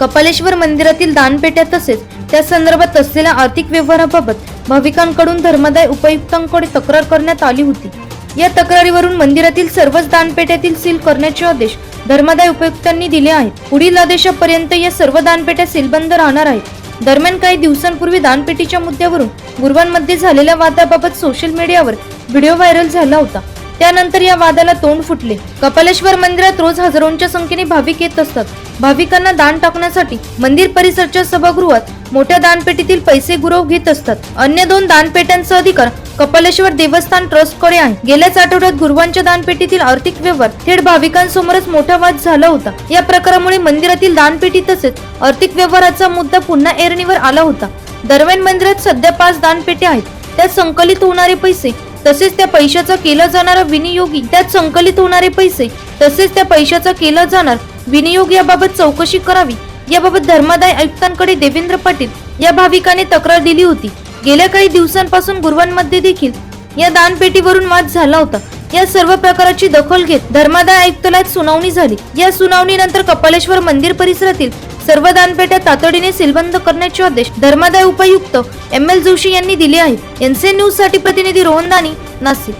कपालेश्वर मंदिरातील दानपेट्या तसेच त्या संदर्भात असलेल्या आर्थिक व्यवहाराबाबत भाविकांकडून धर्मदाय उपायुक्तांकडे तक्रार करण्यात आली होती. या तक्रारीवरून मंदिरातील सर्वच दानपेट्यातील सील करण्याचे आदेश धर्मदाय उपायुक्तांनी दिले आहेत. पुढील आदेशापर्यंत या सर्व दानपेट्या सीलबंद राहणार आहेत. दरम्यान काही दिवसांपूर्वी दानपेटीच्या मुद्द्यावरून गुरुवांमध्ये झालेल्या वादाबाबत सोशल मीडियावर व्हिडिओ व्हायरल झाला होता. त्यानंतर या वादाला तोंड फुटले. कपालेश्वर मंदिरात रोज हजारोंच्या संख्येने भाविक येत असतात. भाविकांना दान टाकण्यासाठी मंदिर परिसरच्या सभागृहात मोठ्या दानपेटीतील पैसे गुरव घेत असतात. अन्य दोन दानपेट्यांचा अधिकार कपालेश्वर देवस्थान ट्रस्टकडे आहे. गेल्याच आठवड्यात गुरुवांच्या दानपेटीतील आर्थिक व्यवहार थेट भाविकांसमोरच मोठा वाद झाला होता. या प्रकारामुळे मंदिरातील दानपेटी तसेच आर्थिक व्यवहाराचा मुद्दा पुन्हा एरणीवर आला होता. दरम्यान मंदिरात सध्या पाच दानपेट्या आहेत. त्यात संकलित होणारे पैसे तसेच त्या पैशाचा केला जाणारा विनियोगी त्यात संकलित होणारे पैसे तसेच त्या पैशाचा केला जाणार विनियोग याबाबत चौकशी करावी. याबाबत धर्मादाय आयुक्तांकडे देवेंद्र पाटील या भाविकाने तक्रार दिली होती. गेल्या काही दिवसांपासून गुरुवांमध्ये देखील या दानपेटीवरून वाद झाला होता. या सर्व प्रकाराची दखल घेत धर्मादाय आयुक्तालयात सुनावणी झाली. या सुनावणीनंतर कपालेश्वर मंदिर परिसरातील सर्व दानपेट्या तातडीने सीलबंद करण्याचे आदेश धर्मादाय उपायुक्त एम एल जोशी यांनी दिले आहेत. एनसीएन न्यूजसाठी प्रतिनिधी रोहन दानी नाशिक.